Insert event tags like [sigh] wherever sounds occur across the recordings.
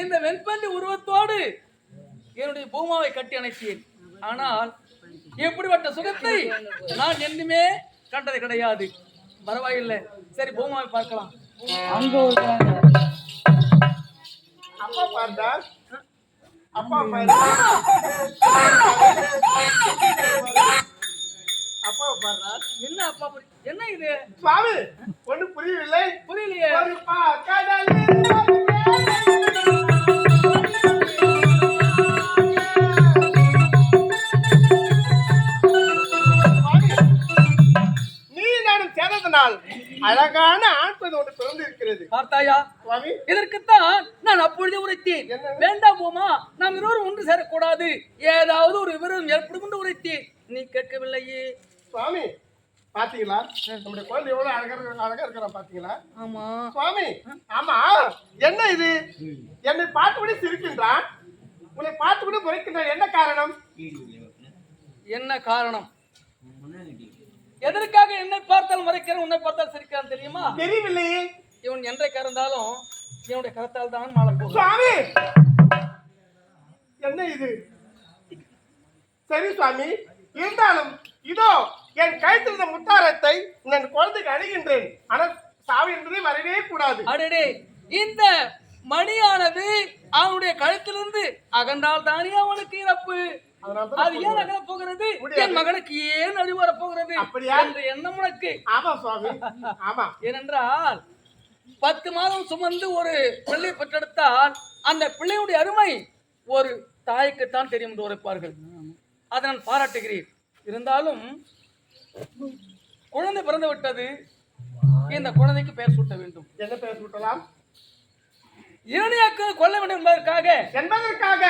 இந்த வெண்பன்றி உருவத்தோடு என்னுடைய பூமாவை கட்டி அணைத்தேன். ஆனால் இப்படிப்பட்ட சுகத்தை நான் என்னுமே கண்டது கிடையாது. பரவாயில்லை. சரி பூமாவை பார்க்கலாம். அங்க வருவாங்க அப்பா பார்த்தா அப்பா அப்பா பாருடா என்ன அப்பா என்ன இது? சுவாமி ஒண்ணு புரியவில்லை. புரியலையே. சேர்ந்ததனால் அழகான ஆண் பெண் ஒன்று பிறந்து இருக்கிறது பார்த்தாயா? சுவாமி? இதற்குத்தான் நான் அப்பொழுதே உரைத்தேன்? வேண்டாம் போமா நாம் இருவரும் ஒன்று சேரக்கூடாது. ஏதாவது ஒரு விவரம் ஏற்படும் என்று உரைத்தேன். நீ கேட்கவில்லையே. சுவாமி பாத்தீங்களா? நம்முடைய குழந்தை எவ்வளவு அழகா அழகா இருக்கிறான் பாத்தீங்களா? ஆமா. சுவாமி ஆமா. என்ன இது? என்னை பார்த்துவிட சிரிக்கின்றான். உன்னை பார்த்துவிட முறைக்கின்றான் என்ன காரணம்? என்ன காரணம்? எதற்காக என்னை பார்த்தால் மறைக்கிறேன் உன்னை பார்த்தால் சிரிக்கிறான் தெரியுமா? தெரியவில்லையே இவன் என்றைக்கு இருந்தாலும் இவனுடைய கரத்தால் தான் மாலை போகும் சுவாமி! என்ன இது? சரி சுவாமி இருந்தாலும் இதோ என் கழுத்தில் இருந்த முத்தாரத்தை நான் குழந்தைக்கு அணுகின்றேன். ஆனால் சாவி என்பதை வரவே கூடாது. அடடே இந்த மணியானது அவனுடைய கழுத்திலிருந்து அகன்றால் தானே அவனுக்கு இறப்பு? அது ஏன் அகல போகிறது. என் மகனுக்கு ஏன் அழிவர போகிறது? அப்படியா? என்ற எண்ணம் உனக்கு. ஆமா சுவாமி. ஆமா. ஏனென்றால் பத்து மாதம் சுமந்து ஒரு பிள்ளை பெற்றெடுத்தால் அந்த பிள்ளையுடைய அருமை ஒரு தாய்க்குத்தான் தெரியும் என்று உரைப்பார்கள். அதை நான் பாராட்டுகிறேன். இருந்தாலும் குழந்தை பிறந்து விட்டது இந்த குழந்தைக்கு பெயர் சூட்ட வேண்டும். என்ன பேச விட்டலாம் இரணியாக்கு கொல்ல வேண்டும் என்பதற்காக. என்பதற்காக.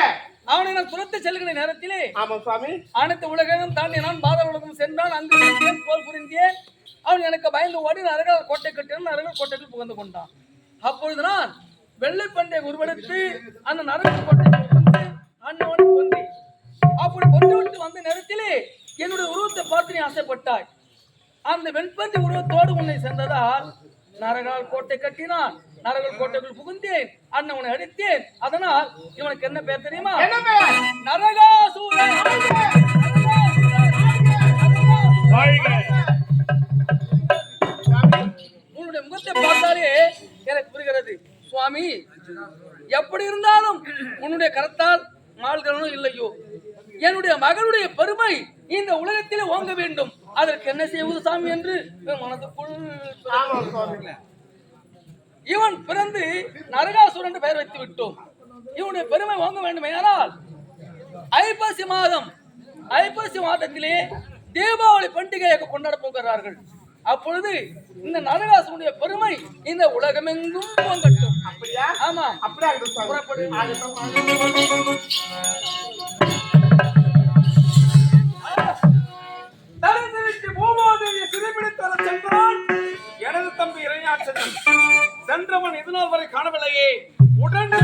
அவனை நான் துரத்து செல்கிற நேரத்திலே ஆமா சுவாமி. அனைத்து உலகம் தாண்டி நான் பாத உலகம் சென்றான் அங்கு போர் புரிந்தேன். அவன் எனக்கு பயந்து ஓடி நரகால் கோட்டை கட்டினான். நரகால் கோட்டைக்கு புகுந்து கொண்டான். அப்பொழுது நான் வெள்ளை பண்டை உருவெடுத்து அந்த நரகால் கோட்டைக்கு புகுந்து அண்ணவனை கொன்றேன் அப்படி கொண்டு விட்டு வந்த நேரத்திலே என்னுடைய உருவத்தை பார்த்து நீ ஆசைப்பட்டாய். அந்த வெண்பந்தி உருவத்தோடு உன்னை சென்றதால் நரகால் கோட்டை கட்டினான். நரகால் கோட்டைக்குள் புகுந்தேன். அண்ணவனை அடித்தேன். அதனால் இவனுக்கு என்ன பேர் தெரியுமா? நரகாசூரன். உன்னுடைய முகத்தை பார்த்தாலே எனக்கு புரிகிறது. சுவாமி எப்படி இருந்தாலும் உன்னுடைய கரத்தால் மாள்களும் இல்லையோ. என்னுடைய மகனுடைய பெருமை இந்த உலகத்திலே ஓங்க வேண்டும். அதற்கு என்ன செய்வது சாமி என்று என் மனதுக்குள் இவன் பிறந்து நரகாசுரன் என்று பெயர் வைத்து விட்டோம். இவனுடைய பெருமை வாங்க வேண்டுமேயானால் ஐப்பசி மாதம் ஐப்பசி மாதத்திலே தீபாவளி பண்டிகையாக கொண்டாட போகிறார்கள். அப்பொழுது இந்த நரகாசுரனுடைய பெருமை இந்த உலகமெங்கும் அப்படியா? ஆமா அப்படியே ஆகட்டும் சுவாமி. பூமாதேவியை சிறைபிடித்து சென்றான் எனது தம்பி இறையாற்றன் சென்றவன் இதுநாள் வரை காணவில்லையே. உடனே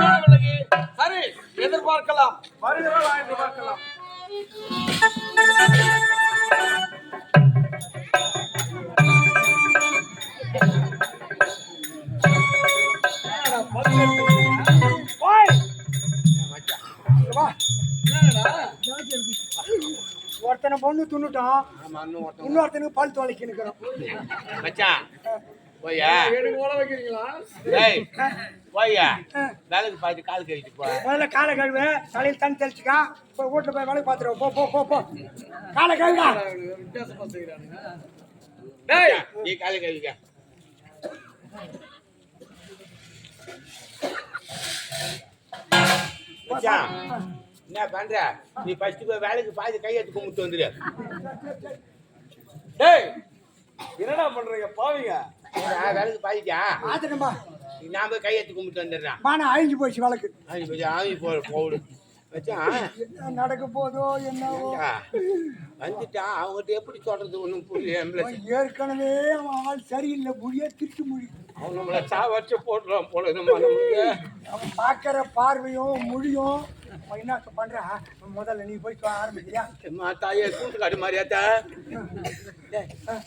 காணவில்லையே. சரி எதிர்பார்க்கலாம். வருகிறவா எதிர்பார்க்கலாம் பார்க்கலாம். ஒருத்தனை பொண்ணு துண்ணுட்டான் இன்னொருத்தனுக்கு பல் துளைக்கி நிற்கிறோம் மச்சான் போய்யா. எனக்கு ஓட வைக்கிறீங்களா? டேய் போய்யா. வேலைக்கு பார்த்து கால் கழிச்சு போ. முதல்ல காலை கழுவு தலையில் தண்ணி தெளிச்சுக்கா. போய் வீட்டில் போய் வேலைக்கு பார்த்துருவோம் போ போ போ போ. காலை கழுவிடா. நீ காலை மச்சான் என்ன பண்ற? நீ ஃபர்ஸ்ட் போய் வேலைக்கு பாதி கையெழுத்து கும்பிட்டு வந்துரு. டேய் என்னடா பண்றீங்க? பாவீங்க. நான் வேலைக்கு பாதிக்கா? ஆத்துட்டம்பா நான் போய் கையெழுத்து கும்பிட்டு வந்துடுறேன் மானம் அழிஞ்சு போச்சு வழக்கு. ஆவி கொஞ்சம் ஆவி போ போடு. என்ன நடக்க போதோ என்னவோ. வந்துட்டான். அவங்ககிட்ட எப்படி சொல்றது? ஒன்றும் புரியல ஏற்கனவே அவன் ஆள் சரியில்லை. மொழியே திருட்டு மொழி அவன் நம்மளை சாவச்சு போடுறான் போல நம்ம அவன் பார்க்குற பார்வையும் மொழியும் என்ன பண்றான் முதல்ல நீ போய் சொல்ல ஆரம்பிக்கிறியா? அம்மா தாயே கூட்டு காட்டு மாதிரியாத்தா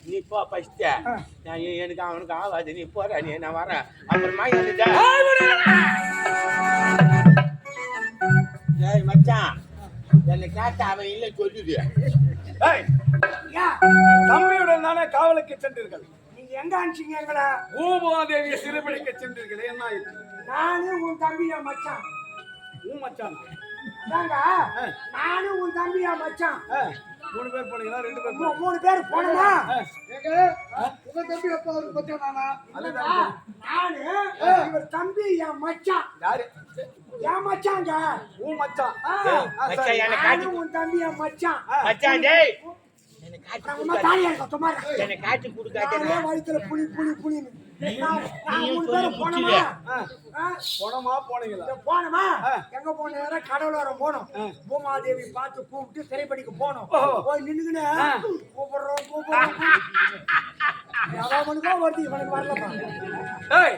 நீ போ ஃபர்ஸ்ட் நான் எனக்கு அவனுக்கு ஆகாது. நீ போற நீ நான் வரேன். அப்புறமா ஏய் மச்சான். என்னை கேட்ட அவன் இல்லை சொல்லுது. ஏய், தம்பியுடன் தானே காவலுக்கு சென்றீர்கள்? நீங்க எங்க அனுப்பிச்சீங்க எங்களை? பூமாதேவியை சிறைபிடிக்க சென்றீர்கள். என்ன நானு உன் தம்பி என் மச்சான். உன் மச்சான்? அதாங்க நானு உன் தம்பி என் மச்சான் மூணு பேர் போனீங்களா? ரெண்டு பேர் மூ- மூணு பேர் போனோமா? உங்க தம்பி அப்பா பத்தியா நானா நானு இவர் தம்பி என் மச்சான். யாரு? என் மச்சாங்க உன் மச்சான். மச்சான் உன் தம்பி என் மச்சான். மச்சான் டேய். என்னை காட்டி கொடுக்காத தாலியா இருக்கோம் சும்மா இரு. என்னை காட்டி கொடுக்காத நானே வயித்துல புளி புளி புளின்னு போனோமா? போனீங்களா? போனோமா. எங்க போன கடவுளோரம் போனோம். பூமாதேவி பார்த்து கூப்பிட்டு சிறைப்படிக்கு போனோம். போய் நின்னுக்கின்னு கூப்பிடுறோம் கூப்பிடுறோம். [laughs] அவனுக்கோ வருது இவனுக்கு வரலப்பா. ஏய்,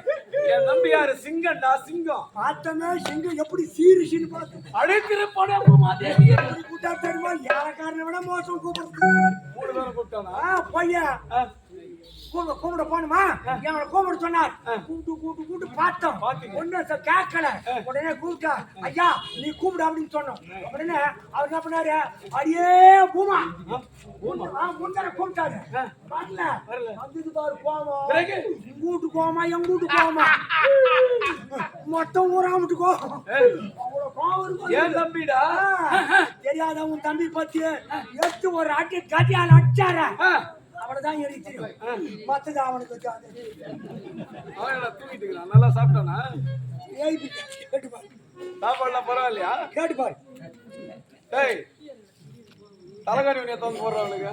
என் தம்பி யாரு சிங்கம்டா சிங்கம். பார்த்தமே சிங்கம் எப்படி சீரிசின்னு பார்த்து. அழைத்திருப்பானே பூமாதேவி. எப்படி கூட்டா தெரியுமா? யாரக்காரனை விட மோசம் கூப்பிடுறது. மூணு பேரை கூப்பிட்டானா? ஆ, பையன் கூப்பிட கூப்பிட போனுமா எங்களை கூப்பிட சொன்னார். கூப்பிட்டு கூப்பிட்டு கூப்பிட்டு பார்த்தோம். சார் கேட்கல. உடனே கூப்பிட்டா ஐயா நீ கூப்பிடு அப்படின்னு சொன்னோம். உடனே அவர் என்ன பண்ணாரு? அடியே பூமா. முந்தர கூப்பிட்டாரு. வரல. வரல. வந்தது பாரு கோவம் பிறகு? உங்க வீட்டு கோவமா எங்க வீட்டு கோவமா மொத்தம் ஊரா விட்டு இருக்கும் ஏன் தம்பிடா? தெரியாத உன் தம்பி பத்தி எடுத்து ஒரு அடி கட்டியால் அடிச்சார. அவனைதான் எரி தெரியும் மத்தது அவனுக்கு தூங்கிட்டு இருக்கிறான். நல்லா சாப்பிட்டானா? ஏய் பிச்சை, கேட்டு பாரு. சாப்பாடுலாம் பரவாயில்லையா? கேட்டு பாரு. டேய் தலைகாணி உனியை தந்து போடுறவனுக்கு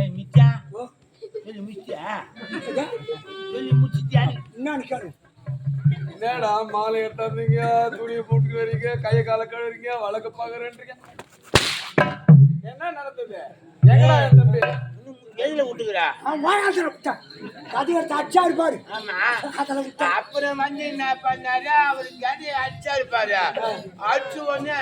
ஏய் மிச்சான் சொல்லி முடிச்சியா சொல்லி முடிச்சிட்டியா என்னன்னு கேளு. என்னடா மாலை எடுத்தாந்தீங்க துணியை போட்டு வரீங்க கையை காலை கழுவுறீங்க வழக்கு பாக்குறேன்றீங்க என்ன நடந்தது? எங்கடா என் தம்பி? எதுல விட்டுக்கிறா அவன் வாயாத்துல விட்டான் கதை எடுத்து அடிச்சாரு பாரு ஆமா அதில் விட்டான் அப்புறம் வந்து என்ன பண்ணாரு அவர் கதையை அடிச்சாரு பாரு அடிச்ச உடனே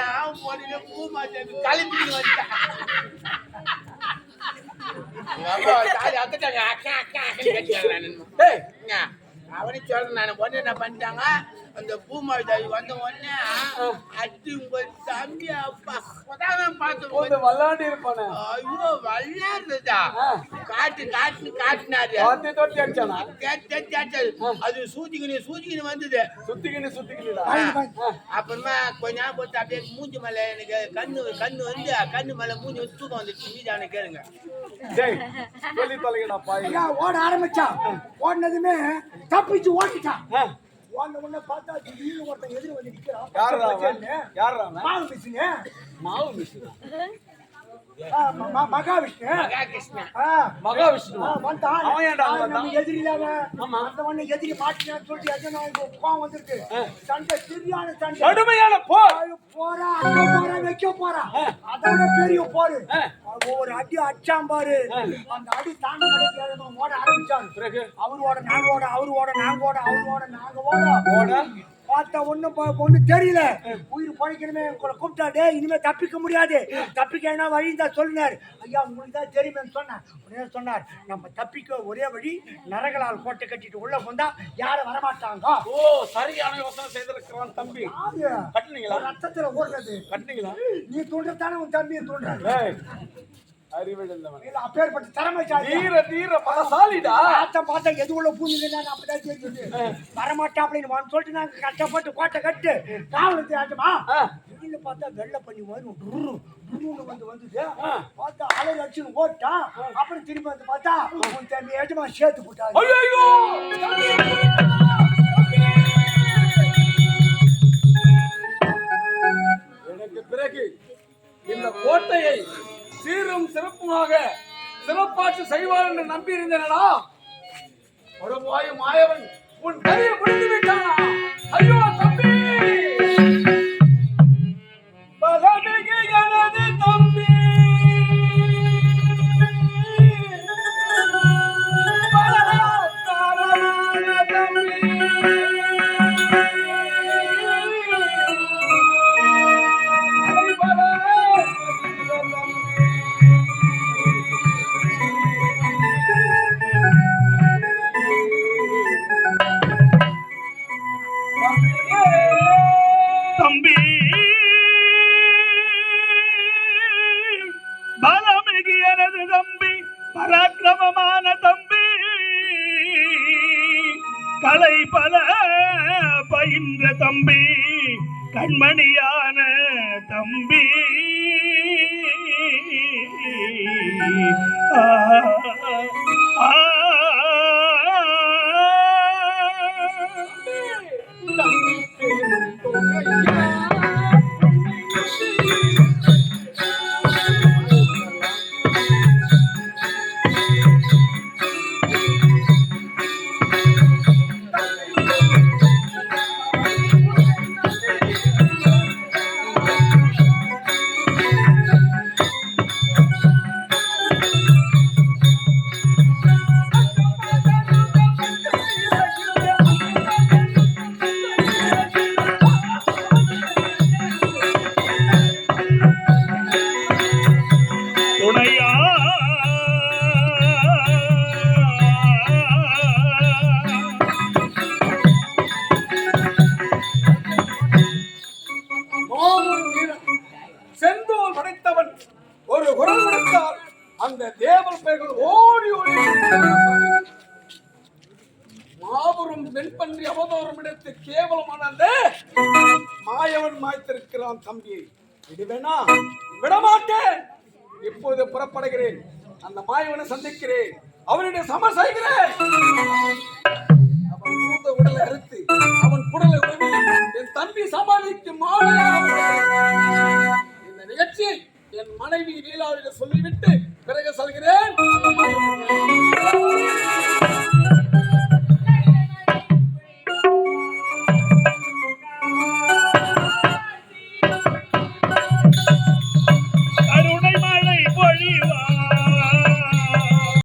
அக்கா, அக்கான்னு கத்திட்டாங்க நானு. டேய் என்ன? அவனே சொல்றேன் நான் உடனே என்ன பண்ணிட்டாங்க அந்த பூமாரி தாய் வந்த உடனே அடி உங்க தம்பி அப்பா. அப்பதான் பார்த்து வல்லாண்டி இருப்பானே. ஐயோ விளையாடுறதா? காட்டு காட்டு காட்டினாரு. தொட்டி அடிச்சானா? கேட்டு. அது சூச்சிக்கினு சூச்சிக்கினு வந்தது. சுத்திக்கினு சுத்திக்கினுடா. அப்புறமா கொஞ்ச நேரம் போட்டு அப்படியே மூஞ்சி மேல எனக்கு கண்ணு கண்ணு வந்து கண்ணு மேல மூஞ்சி வந்து தூக்கம் வந்துச்சு. மீதான கேளுங்க. டேய் சொல்லி தொலைங்கடா பாய். ஐயா ஓட ஆரம்பிச்சான் ஓடினதுமே தப்பிச்சு ஓட்டிட்டான் ஓடின உடனே பார்த்தா திடீர்னு ஒருத்தன் எதிர வந்து நிக்கிறான். அவன்? மாவு மிஷினு. மாவு விஷ்ணு மகாவிஷ்ணு மகாவிஷ்ணு வந்தான். நம்ம அந்த ஒண்ணு எதிரி மாட்டினான்னு சொல்லிட்டு இங்க கோவம் வந்திருக்கு. சண்டை, சரியான சண்டை. கடுமையான போர் போறா, அங்க போறா, வைக்க போறா. அதோட பெரிய போரு. ஒரு அடி அடிச்சான் பாரு. அந்த அடி தாங்க முடியாத ஓட ஆரம்பிச்சான். பிறகு அவர் ஓட, நாங்க ஓட, அவர் ஓட, நாங்க ஓட, அவர் ஓட, நாங்க ஓட. ஓட பார்த்தா ஒண்ணும் ப- ஒண்ணும் தெரியல. உயிர் பழைக்கணுமே உங்களை கூப்பிட்டா டேய் இனிமே தப்பிக்க முடியாது. தப்பிக்க என்ன வழி தான் சொன்னார் ஐயா உங்களுக்கு தான் தெரியுமேன்னு சொன்னேன் உடனே சொன்னார் நம்ம தப்பிக்க ஒரே வழி நரகலால் கோட்டை கட்டிட்டு உள்ள வந்தா யாரும் வரமாட்டாங்க. ஓ சரியான யோசனை செய்திருக்கிறான் தம்பி? கட்டுனீங்களா? ரத்தத்துல ஓடுறது. கட்டுனீங்களா? நீ தூண்டத்தானே உன் தம்பியை தூண்டுறாரு. இல்ல அப்பேற்பட்ட திறமைசாலி தீர தீர பலசாலிடா. பார்த்தா பார்த்தா எது உள்ள பூந்துங்க அப்பதான் தெரியுது வரமாட்டா அப்படின்னு சொல்லிட்டு நாங்க கஷ்டப்பட்டு கோட்டை கட்டு காவலுக்கு ஆச்சுமா ஆ. திடீர்னு பார்த்தா வெள்ளை பண்ணி மாதிரி வந்து வந்தது. பார்த்தா அலறி அடிச்சுன்னு ஓட்டான். அப்புறம் திரும்பி வந்து பார்த்தா உன் தம்பி சேர்த்து போட்டாரு. ஐயோ எனக்கு பிறகு இந்த கோட்டையை சீரும் சிறப்புமாக சிறப்பாற்று செய்வார் என்று நம்பி இருந்தேனடா ஒரு வாயு மாயவன் உன் கதையை முடித்து விட்டானா? பயின்ற தம்பி கண்மணியான தம்பி. ஆ, ஓடி ஓடி மாபெரும் வெண்பன்றி அவதோறும் இடத்து கேவலமான அந்த மாயவன் மாய்த்திருக்கிறான் தம்பியை. விடுவேனா? விடமாட்டேன். இப்போது புறப்படுகிறேன். அந்த மாயவனை சந்திக்கிறேன். அவனுடைய சம செய்கிறேன். அவன் மூத்த உடலை அறுத்து அவன் குடலை என் தம்பி சமாளிக்கும் மாலையாக இந்த நிகழ்ச்சியை என் மனைவி லீலாவிட சொல்லிவிட்டு பிறகு சொல்கிறேன்.